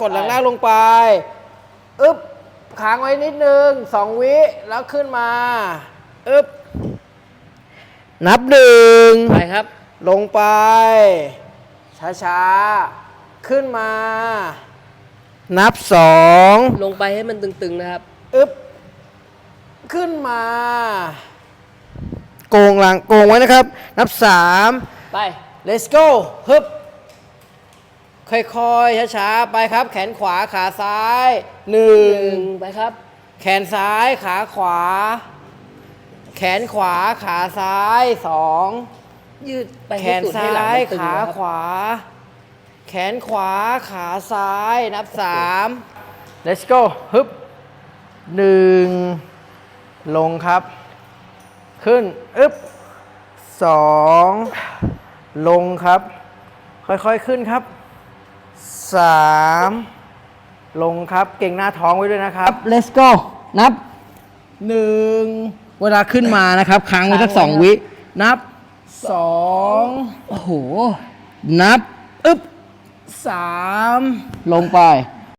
กดแรงๆลงไปอึ๊บค้างไว้นิดนึงสองวิแล้วขึ้นมาอึ๊บนับหนึ่งไปครับ ลงไป ช้าๆ ขึ้นมา นับสองลงไปให้มันตึงๆนะครับอึ๊บขึ้นมา โกงหลังโกงไว้นะครับ นับสามไป let's go ฮึบ ค่อยๆช้าๆไปครับ แขนขวาขาซ้ายหนึ่หงนึ่งไปครับ แขนซ้ายขาขวา แขนขวาขาซ้ายสองยืดไปแขให้นสุดให้ซ้าหลังยมันตึงขานะครับ ขวา แขนขวาขาซ้ายนับสาม let's go ฮึบหนึ่งลงครับ ขึ้นอึ๊บสองลงครับ ค่อยๆขึ้นครับ สามลงครับเก่งหน้าท้องไว้ด้วยนะครับ let's go นับหนึ่งเวลาขึ้นมานะครับค้างไว้สักสองวินับสองโอ้โห นับ อึ๊บสามลงไป